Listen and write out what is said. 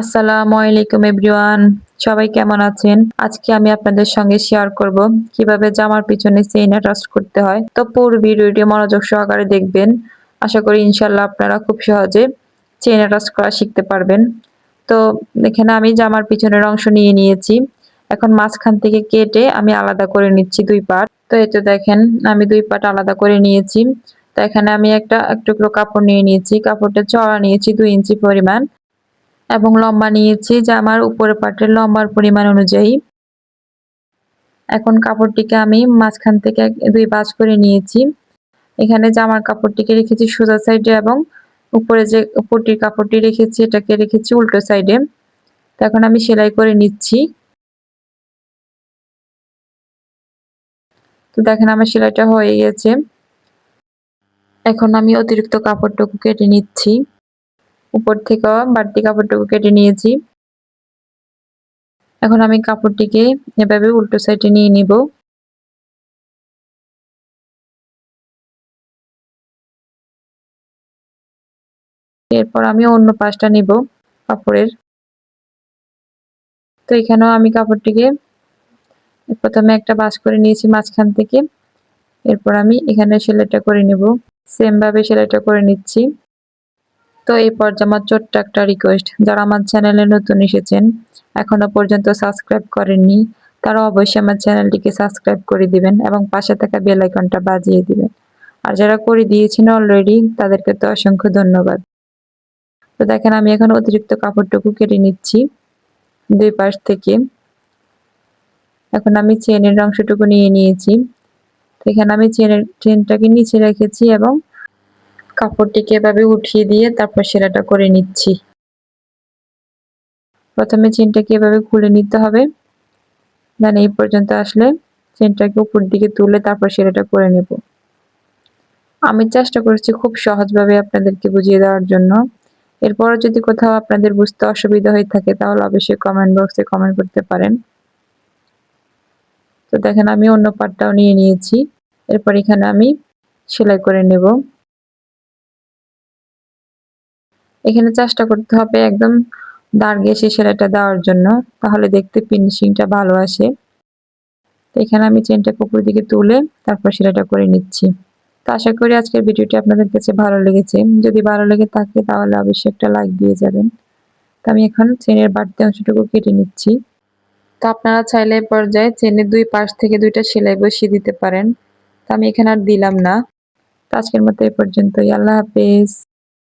আসসালামু আলাইকুম এভরিওয়ান। সবাই কেমন আছেন? আজকে আমি আপনাদের সঙ্গে শেয়ার করব কীভাবে জামার পিছনে চেইন অ্যাটাচ করতে হয়। তো পুরো ভিডিওটি মনোযোগ সহকারে দেখবেন। আশা করি ইনশাল্লাহ আপনারা খুব সহজে চেইন অ্যাটাচ করা শিখতে পারবেন। তো এখানে আমি জামার পিছনের অংশ নিয়ে নিয়েছি। এখন মাঝখান থেকে কেটে আমি আলাদা করে নিচ্ছি দুই পার্ট তো এই তো দেখেন, আমি দুই পার্ট আলাদা করে নিয়েছি। তো এখানে আমি একটা একটু কাপড় নিয়ে নিয়েছি। কাপড়টা চড়া নিয়েছি দুই ইঞ্চি পরিমাণ। এবং লম্বা নিয়েছি জামার উপরের পাটের লম্বার পরিমাণ অনুযায়ী। এখন কাপড়টিকে আমি মাঝখান থেকে দুই বাজ করে নিয়েছি। এখানে জামার কাপড়টিকে রেখেছি সোজা সাইডে এবং উপরে যে পটির কাপড়টি রেখেছি এটাকে রেখেছি উল্টো সাইডে। তো এখন আমি সেলাই করে নিচ্ছি। তো দেখেন আমার সেলাইটা হয়ে গেছে। এখন আমি অতিরিক্ত কাপড়টুকু কেটে নিচ্ছি। উপর থেকে বাড়তি কাপড়টুকু কেটে নিয়েছি। এখন আমি কাপড়টিকে এভাবে উল্টো সাইডে নিয়ে নিব। এরপর আমি অন্য পাশটা নিব কাপড়ের। তো এখানেও আমি কাপড়টিকে প্রথমে একটা বাস করে নিয়েছি মাঝখান থেকে। এরপর আমি এখানে সেলাইটা করে নেব। সেমভাবে সেলাইটা করে নিচ্ছি। তো এই পর্যায়ে আমার ছোট্ট একটা রিকোয়েস্ট যারা আমার চ্যানেলে নতুন এসেছেন, এখনও পর্যন্ত সাবস্ক্রাইব করেননি, তারা অবশ্যই আমার চ্যানেলটিকে সাবস্ক্রাইব করে দিবেন এবং পাশে থাকা বেল আইকনটা বাজিয়ে দিবেন। আর যারা করে দিয়েছেন অলরেডি তাদেরকে তো অসংখ্য ধন্যবাদ। তো দেখেন, আমি এখন অতিরিক্ত কাপড়টুকু কেটে নিচ্ছি দুই পাশ থেকে। এখন আমি চেনের অংশটুকু নিয়ে নিয়েছি। এখানে আমি চেনের চেনটাকে নিচে রেখেছি এবং কাপড়টিকে এভাবে উঠিয়ে দিয়ে তারপর সেলাটা করে নিচ্ছি। প্রথমে চেনটাকে এভাবে খুলে নিতে হবে। দেন এই পর্যন্ত আসলে চেনটাকে উপর দিকে তুলে তারপর সেলাটা করে নেব। আমি চেষ্টা করেছি খুব সহজভাবে আপনাদেরকে বুঝিয়ে দেওয়ার জন্য। এরপর যদি কোথাও আপনাদের বুঝতে অসুবিধা হয়ে থাকে, তাহলে অবশ্যই কমেন্ট বক্সে কমেন্ট করতে পারেন। তো দেখেন, আমি অন্য পাটটাও নিয়ে নিয়েছি। এরপর এখানে আমি সেলাই করে নেব। এখানে চেষ্টা করতে হবে একদম দাঁড় ঘেসে সেলাইটা দেওয়ার জন্য, তাহলে দেখতে ফিনিশিংটা ভালো আসে। তো এখানে আমি চেনটা কুকুর দিকে তুলে তারপর সেলাইটা করে নিচ্ছি। তো আশা করি আজকের ভিডিওটি আপনাদের কাছে ভালো লেগেছে। যদি ভালো লেগে থাকে তাহলে অবশ্যই একটা লাইক দিয়ে যাবেন। তো আমি এখন চেনের বাড়তি অংশটুকু কেটে নিচ্ছি। তো আপনারা চাইলে পর্যায়ে চেনের দুই পাশ থেকে দুইটা সেলাই বসিয়ে দিতে পারেন। তো আমি এখানে আর দিলাম না। তো আজকের মতো এই পর্যন্তই। আল্লাহ হাফেজ।